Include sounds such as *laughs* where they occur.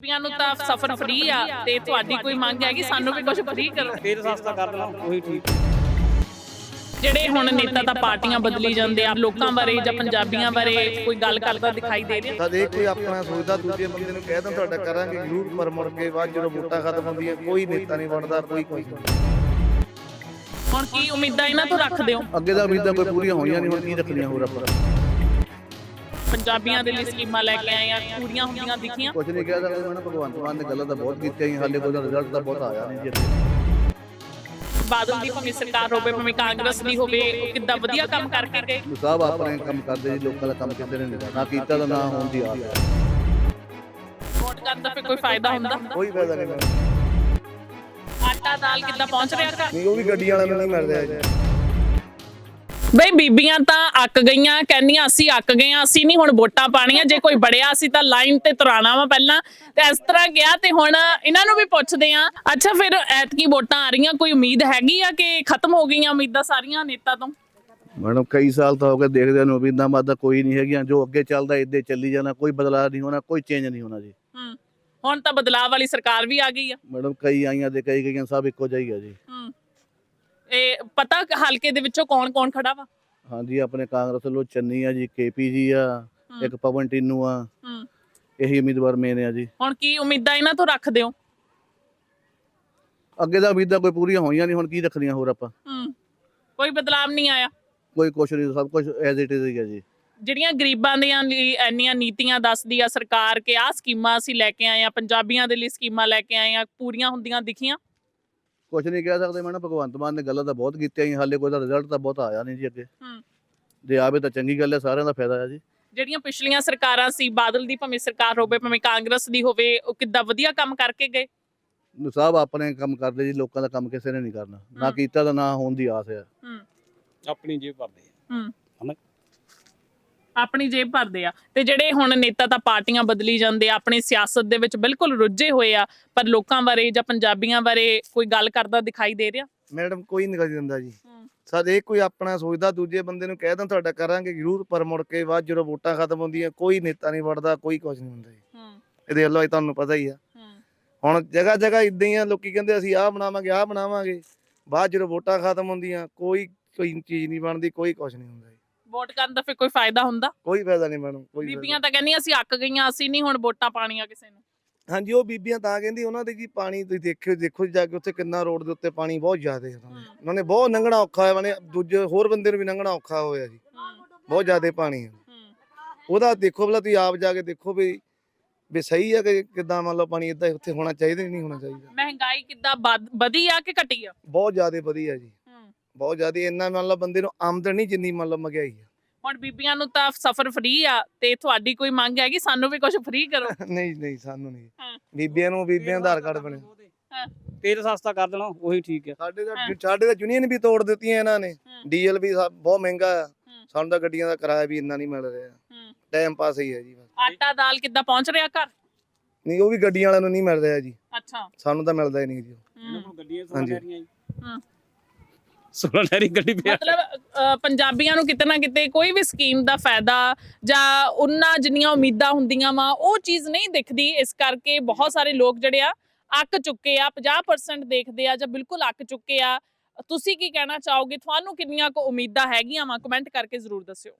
ਬੀਬੀਆਂ ਨੂੰ ਤਾਂ ਸਫਰ ਫ੍ਰੀ ਆ ਤੇ ਤੁਹਾਡੀ ਕੋਈ ਮੰਗ ਹੈਗੀ? ਸਾਨੂੰ ਵੀ ਕੁਝ ਫ੍ਰੀ ਕਰੋ। ਫੇਰ ਸਸਤਾ ਕਰ ਦੇਣਾ ਉਹੀ ਠੀਕ। ਜਿਹੜੇ ਹੁਣ ਨੇਤਾ ਤਾਂ ਪਾਰਟੀਆਂ ਬਦਲੀ ਜਾਂਦੇ ਆ ਲੋਕਾਂ ਬਾਰੇ ਜਾਂ ਪੰਜਾਬੀਆਂ ਬਾਰੇ ਕੋਈ ਗੱਲ ਕਰਦਾ ਦਿਖਾਈ ਦੇ ਰਿਹਾ ਕਦੇ ਕੋਈ ਆਪਣਾ ਸੋਚਦਾ ਦੂਜੇ ਬੰਦੇ ਨੂੰ ਕਹਿ ਦਿੰਦਾ ਤੁਹਾਡਾ ਕਰਾਂਗੇ ਜ਼ਰੂਰ ਪਰ ਮੁੜ ਕੇ ਬਾਅਦ ਜਦੋਂ ਵੋਟਾਂ ਖਤਮ ਹੁੰਦੀਆਂ ਕੋਈ ਨੇਤਾ ਨਹੀਂ ਬਣਦਾ ਕੋਈ ਕੁਝ ਨਹੀਂ। ਹੁਣ ਕੀ ਉਮੀਦਾਂ ਇਹਨਾਂ ਤੋਂ ਰੱਖਦੇ ਹੋ? ਅੱਗੇ ਤਾਂ ਉਮੀਦਾਂ ਕੋਈ ਪੂਰੀਆਂ ਹੋਈਆਂ ਨਹੀਂ ਹੁਣ ਕੀ ਰੱਖਣੀਆਂ ਹੋਰ ਆਪਾਂ? ਪੰਜਾਬੀਆਂ ਦੇ ਲਈ ਸਕੀਮਾਂ ਲੈ ਕੇ ਆਏ ਆ ਪੂਰੀਆਂ ਹੁੰਦੀਆਂ ਦਿਖੀਆਂ। ਕੁਝ ਨਹੀਂ ਕਹਿ ਸਕਦੇ ਮੈਂ ਭਗਵੰਤ ਮਾਨ ਨੇ ਗੱਲਾਂ ਤਾਂ ਬਹੁਤ ਕੀਤੀਆਂ ਸੀ ਹਾਲੇ ਕੋਈ ਰਿਜ਼ਲਟ ਤਾਂ ਬਹੁਤ ਆਇਆ ਨਹੀਂ ਜੀ ਬਾਦਲ ਦੀ ਭਾਵੇਂ ਸਰਕਾਰ ਹੋਵੇ ਭਾਵੇਂ ਕਾਂਗਰਸ ਦੀ ਹੋਵੇ ਉਹ ਕਿੱਦਾਂ ਵਧੀਆ ਕੰਮ ਕਰਕੇ ਗਏ। ਸਭ ਆਪਣੇ ਕੰਮ ਕਰਦੇ ਜੀ ਲੋਕਾਂ ਦਾ ਕੰਮ ਕਿਸੇ ਨੇ। ਨਾ ਕੀਤਾ ਤਾਂ ਨਾ ਹੋਣ ਦੀ ਆਸ। ਵੋਟ ਕਰਨ ਦਾ ਫਿਰ ਕੋਈ ਫਾਇਦਾ ਹੁੰਦਾ? ਕੋਈ ਫਾਇਦਾ ਨਹੀਂ। ਮੈਨੂੰ ਆਟਾ ਦਾਲ ਕਿੱਦਾਂ ਪਹੁੰਚ ਰਿਹਾ ਘਰ? ਨਹੀਂ ਉਹ ਵੀ ਗੱਡੀ ਵਾਲਿਆਂ ਨੂੰ ਨਹੀਂ ਮਿਲ ਰਿਹਾ ਜੀ ਬਈ ਬੀਬੀਆਂ ਤਾਂ ਅੱਕ ਗਈਆਂ ਕਹਿੰਦੀਆਂ ਅਸੀਂ ਅੱਕ ਗਏ ਆ ਅਸੀਂ ਨਹੀਂ ਹੁਣ ਵੋਟਾਂ ਪਾਣੀਆਂ ਜੇ ਕੋਈ ਬੜਿਆ ਅਸੀਂ ਤਾਂ ਲਾਈਨ ਤੇ ਤੁਰਾਣਾ ਵਾ ਪਹਿਲਾਂ। ਤੇ ਇਸ ਤਰ੍ਹਾਂ ਗਿਆ ਤੇ ਹੁਣ ਇਹਨਾਂ ਨੂੰ ਵੀ ਪੁੱਛਦੇ ਆ ਅੱਛਾ ਫਿਰ ਐਤਕੀ ਵੋਟਾਂ ਆ ਰਹੀਆਂ ਕੋਈ ਉਮੀਦ ਹੈਗੀ ਆ ਕਿ ਖਤਮ ਹੋ ਗਈਆਂ ਉਮੀਦਾਂ ਸਾਰੀਆਂ ਨੇਤਾ ਤੋਂ? ਮੈਡਮ ਕਈ ਸਾਲ ਤਾਂ ਹੋ ਗਏ ਦੇਖਦੇ ਨੂੰ ਉਮੀਦਾਂ ਮਾਦਾ ਕੋਈ ਨਹੀਂ ਹੈਗੀਆਂ ਜੋ ਅੱਗੇ ਚੱਲਦਾ ਇੱਦੇ ਚੱਲੀ ਜਾਣਾ ਕੋਈ ਬਦਲਾਅ ਨਹੀਂ ਹੋਣਾ ਕੋਈ ਚੇਂਜ ਨਹੀਂ ਹੋਣਾ ਜੀ। ਹੂੰ ਹੁਣ ਤਾਂ ਬਦਲਾਅ ਵਾਲੀ ਸਰਕਾਰ ਵੀ ਆ ਗਈ ਆ। ਮੈਡਮ ਕਈ ਆਈਆਂ ਤੇ ਕਈ ਗਈਆਂ ਸਭ ਇੱਕੋ ਜਿਹਾ ਆ ਜੀ। ਹੂੰ ਪਤਾ ਹਲਕੇ ਦੇ ਵਿੱਚੋਂ ਕੌਣ ਕੌਣ ਖੜਾ ਵਾ? ਹਾਂਜੀ ਆਪਣੇ ਕਾਂਗਰਸ ਵੱਲੋਂ ਚੰਨੀ ਆ ਜੀ ਕੇਪੀ ਜੀ ਆ ਇੱਕ ਪਵਨ ਟਿੰਨੂ ਆ। ਹੂੰ। ਇਹੀ ਉਮੀਦਵਾਰ ਮੇਨ ਆ ਜੀ। ਹੁਣ ਕੀ ਉਮੀਦਾਂ ਇਹਨਾਂ ਤੋਂ ਰੱਖਦੇ ਹੋ ਅੱਗੇ ਤਾਂ ਉਮੀਦਾਂ ਕੋਈ ਪੂਰੀਆਂ ਹੋਈਆਂ ਨਹੀਂ ਹੁਣ ਕੀ ਰੱਖਣੀਆਂ ਹੋਰ ਆਪਾਂ? ਹੂੰ। ਕੋਈ ਬਦਲਾਅ ਨਹੀਂ ਆਇਆ? ਕੋਈ ਕੁਛ ਨਹੀਂ ਸਭ ਕੁਝ ਐਜ਼ ਇਟ ਇਜ਼ ਹੀ ਆ ਜੀ। ਜਿਹੜੀਆਂ ਗਰੀਬਾਂ ਦੀਆਂ ਲਈ ਇੰਨੀਆਂ ਨੀਤੀਆਂ ਦੱਸਦੀ ਆ ਸਰਕਾਰ ਕਿ ਆਹ ਸਕੀਮਾਂ ਅਸੀਂ ਲੈ ਕੇ ਆਏ ਆ ਪੰਜਾਬੀਆਂ ਦੇ ਲਈ ਸਕੀਮਾਂ ਲੈ ਕੇ ਆਏ ਆ ਪੂਰੀਆਂ ਹੁੰਦੀਆਂ ਦਿਖੀਆਂ? ਕੁਝ ਨਹੀਂ ਕਹਿ ਸਕਦੇ ਮੈਡਮ ਭਗਵੰਤ ਮਾਨ ਨੇ ਗੱਲਾਂ ਤਾਂ ਬਹੁਤ ਕੀਤੀਆਂ ਸੀ ਹਾਲੇ ਕੋਈ ਦਾ ਰਿਜ਼ਲਟ ਤਾਂ ਬਹੁਤ ਆਇਆ ਨਹੀਂ ਜੀ ਅੱਗੇ। ਹੂੰ। ਜੇ ਆਵੇ ਤਾਂ ਚੰਗੀ ਗੱਲ ਹੈ ਸਾਰਿਆਂ ਦਾ ਫਾਇਦਾ ਆ ਜੀ। ਜਿਹੜੀਆਂ ਪਿਛਲੀਆਂ ਸਰਕਾਰਾਂ ਸੀ ਬਾਦਲ ਦੀ ਭਾਵੇਂ ਸਰਕਾਰ ਹੋਵੇ ਭਾਵੇਂ ਕਾਂਗਰਸ ਦੀ ਹੋਵੇ ਉਹ ਕਿੱਦਾਂ ਵਧੀਆ ਕੰਮ ਕਰਕੇ ਗਏ? ਸਭ ਆਪਣੇ ਕੰਮ ਕਰਦੇ ਜੀ ਲੋਕਾਂ ਦਾ ਕੰਮ ਕਿਸੇ ਨੇ ਨਹੀਂ ਕਰਨਾ। ਨਾ। ਕੀਤਾ ਤਾਂ ਨਾ ਹੋਣ ਦੀ ਆਸ ਹੈ। ਹੂੰ। ਆਪਣੀ ਜੇਬ ਭਰਦੇ ਆ। ਹੂੰ। ਹਨਾ? ਆਪਣੀ ਜੇਬ ਭਰਦੇ ਆ। ਤੇ ਜਿਹੜੇ ਹੁਣ ਨੇਤਾ ਤਾਂ ਪਾਰਟੀਆਂ ਬਦਲੀ ਜਾਂਦੇ ਆ ਆਪਣੀ ਸਿਆਸਤ ਦੇ ਵਿੱਚ ਬਿਲਕੁਲ ਰੁੱਝੇ ਹੋਏ ਆ ਪਰ ਲੋਕਾਂ ਬਾਰੇ ਜਾਂ ਪੰਜਾਬੀਆਂ ਬਾਰੇ ਕੋਈ ਗੱਲ ਕਰਦਾ ਦਿਖਾਈ ਦੇ ਰਿਹਾ? ਮੈਡਮ ਕੋਈ ਨਹੀਂ ਕਰ ਦਿੰਦਾ ਜੀ। ਸਾਡੇ ਕੋਈ ਆਪਣਾ ਸੋਚਦਾ ਦੂਜੇ ਬੰਦੇ ਨੂੰ ਕਹਿ ਦਿੰਦਾ ਤੁਹਾਡਾ ਕਰਾਂਗੇ ਜ਼ਰੂਰ ਪਰ ਮੁੜ ਕੇ ਬਾਅਦ ਜਦੋਂ ਵੋਟਾਂ ਖਤਮ ਹੁੰਦੀਆਂ ਕੋਈ ਨੇਤਾ ਨਹੀਂ ਵੜਦਾ ਕੋਈ ਕੁਝ ਨਹੀਂ ਹੁੰਦਾ ਜੀ। ਹੂੰ। ਇਹ ਦੇਖ ਲਓ ਇਹ ਤੁਹਾਨੂੰ ਪਤਾ ਹੀ ਆ। ਹੁਣ ਜਗ੍ਹਾ ਜਗ੍ਹਾ ਇਦਾਂ ਹੀ ਆ ਲੋਕੀ ਕਹਿੰਦੇ ਅਸੀਂ ਆਹ ਬਣਾਵਾਂਗੇ ਆਹ ਬਣਾਵਾਂਗੇ। ਬਾਅਦ ਜਦੋਂ ਵੋਟਾਂ ਖਤਮ ਹੁੰਦੀਆਂ ਕੋਈ ਕੋਈ ਚੀਜ਼ ਨਹੀਂ ਬਣਦੀ ਕੋਈ ਕੁਝ ਨਹੀਂ ਹੁੰਦਾ ਜੀ। ਵੋਟ ਕਰਨ ਦਾ ਫਿਰ ਕੋਈ ਫਾਇਦਾ ਹੁੰਦਾ? ਕੋਈ ਫਾਇਦਾ ਨਹੀਂ ਮੈਡਮ ਕੋਈ ਫਾਇਦਾ ਬੀਬੀਆਂ ਤਾਂ ਕਹਿੰਦੀਆਂ ਅਸੀਂ ਅੱਕ ਗਈਆਂ ਅਸੀਂ ਨਹੀਂ ਹੁਣ ਵੋਟਾਂ ਪਾਣੀਆਂ ਕਿਸੇ ਨੂੰ। ਹਾਂਜੀ ਉਹ ਬੀਬੀਆਂ ਤਾਂ ਕਹਿੰਦੀ ਉਹਨਾਂ ਦੇ ਜੀ ਪਾਣੀ ਤੁਸੀਂ ਦੇਖਿਓ ਦੇਖੋ ਜੀ ਜਾ ਕੇ ਉੱਥੇ ਕਿੰਨਾ ਰੋਡ ਦੇ ਉੱਤੇ ਪਾਣੀ ਬਹੁਤ ਜ਼ਿਆਦਾ ਹੈ। ਉਹਨਾਂ ਦੇ। ਹੂੰ। ਉਹਨਾਂ ਨੇ ਬਹੁਤ ਲੰਘਣਾ ਔਖਾ ਹੋਇਆ ਮਨੇ ਦੂਜੇ ਹੋਰ ਬੰਦੇ ਨੂੰ ਵੀ ਲੰਘਣਾ ਔਖਾ ਹੋਇਆ ਜੀ। ਬਹੁਤ ਜ਼ਿਆਦਾ ਪਾਣੀ ਹੈ। ਉਹਦਾ ਦੇਖੋ ਭਲਾ ਤੁਸੀਂ ਆਪ ਜਾ ਕੇ ਦੇਖੋ ਵੀ ਵੀ ਸਹੀ ਹੈ ਕਿ ਕਿਦਾਂ ਮੰਨ ਲਓ ਪਾਣੀ ਇਦਾਂ ਉੱਥੇ ਹੋਣਾ ਚਾਹੀਦਾ ਨਹੀਂ ਹੋਣਾ ਚਾਹੀਦਾ। ਮਹਿੰਗਾਈ ਕਿੱਦਾਂ ਵੱਧ- ਵਧੀ ਆ ਕਿ ਘਟੀ ਆ? ਬਹੁਤ ਜ਼ਿਆਦਾ ਵਧੀਆ ਜੀ। ਬਹੁਤ ਜ਼ਿਆਦਾ ਇੰਨਾ ਮਤਲਬ ਬੰਦੇ ਨੂੰ ਆਮਦਨ ਨਹੀਂ ਜਿੰਨੀ ਮਤਲਬ ਮਹਿੰਗਾਈ ਆ। ਹੁਣ ਬੀਬੀਆਂ ਨੂੰ ਤਾਂ ਸਫਰ ਫ੍ਰੀ ਆ ਤੇ ਤੁਹਾਡੀ ਕੋਈ ਮੰਗ ਹੈਗੀ ਸਾਨੂੰ ਵੀ ਕੁਝ ਫ੍ਰੀ ਕਰੋ? *laughs* ਨਹੀਂ ਨਹੀਂ ਸਾਨੂੰ ਨਹੀਂ। ਬੀਬੀਆਂ ਨੂੰ ਬੀਬੀਆਂ ਆਧਾਰ ਕਾਰਡ ਬਣੇ। ਤੇਲ ਸਸਤਾ ਕਰ ਦੇਣਾ ਉਹੀ ਠੀਕ ਆ ਸਾਡੇ ਦਾ ਸਾਡੇ ਦਾ ਯੂਨੀਅਨ ਵੀ ਤੋੜ ਦਿੱਤੀਆਂ ਇਹਨਾਂ ਨੇ। ਡੀਜ਼ਲ ਵੀ ਬਹੁਤ ਮਹਿੰਗਾ ਆ। ਸਾਨੂੰ ਤਾਂ ਗੱਡੀਆਂ ਦਾ ਕਿਰਾਇਆ ਵੀ ਇੰਨਾ ਨਹੀਂ ਮਿਲ ਰਿਹਾ। ਟਾਈਮ ਪਾਸ ਹੀ ਹੈ ਜੀ ਬਸ। ਆਟਾ ਦਾਲ ਕਿੱਦਾਂ ਪਹੁੰਚ ਰਿਹਾ ਘਰ? ਨਹੀਂ ਉਹ ਵੀ ਗੱਡੀਆਂ ਵਾਲਿਆਂ ਨੂੰ ਨਹੀਂ ਮਿਲ ਰਿਹਾ ਜੀ। ਅੱਛਾ। ਸਾਨੂੰ ਤਾਂ ਮਿਲਦਾ ਹੀ ਨਹੀਂ ਜੀ ਹਮ, ਗੱਡੀਆਂ ਹਾਂਜੀ। ਹਮ। 16 ਲਹਿਰੀ ਗਲੀ ਪਿਆ। ਮਤਲਬ ਪੰਜਾਬੀਆਂ ਨੂੰ ਕਿਤੇ ਨਾ ਕਿਤੇ ਕੋਈ ਵੀ ਸਕੀਮ ਦਾ ਫਾਇਦਾ ਜਾਂ ਉਹਨਾਂ ਜਿੰਨੀਆਂ ਉਮੀਦਾਂ ਹੁੰਦੀਆਂ ਵਾ, ਉਹ ਚੀਜ਼ ਨਹੀਂ ਦਿਖਦੀ। ਇਸ ਕਰਕੇ ਬਹੁਤ ਸਾਰੇ ਲੋਕ ਜਿਹੜੇ ਆ, ਅੱਕ ਚੁੱਕੇ ਆ 50% ਦੇਖਦੇ ਆ ਜਾਂ ਬਿਲਕੁਲ ਅੱਕ ਚੁੱਕੇ ਆ। ਤੁਸੀਂ ਕੀ ਕਹਿਣਾ ਚਾਹੋਗੇ? ਤੁਹਾਨੂੰ ਕਿੰਨੀਆਂ ਕੁ ਉਮੀਦਾਂ ਹੈਗੀਆਂ ਵਾ? ਕਮੈਂਟ ਕਰਕੇ ਜ਼ਰੂਰ ਦੱਸਿਓ।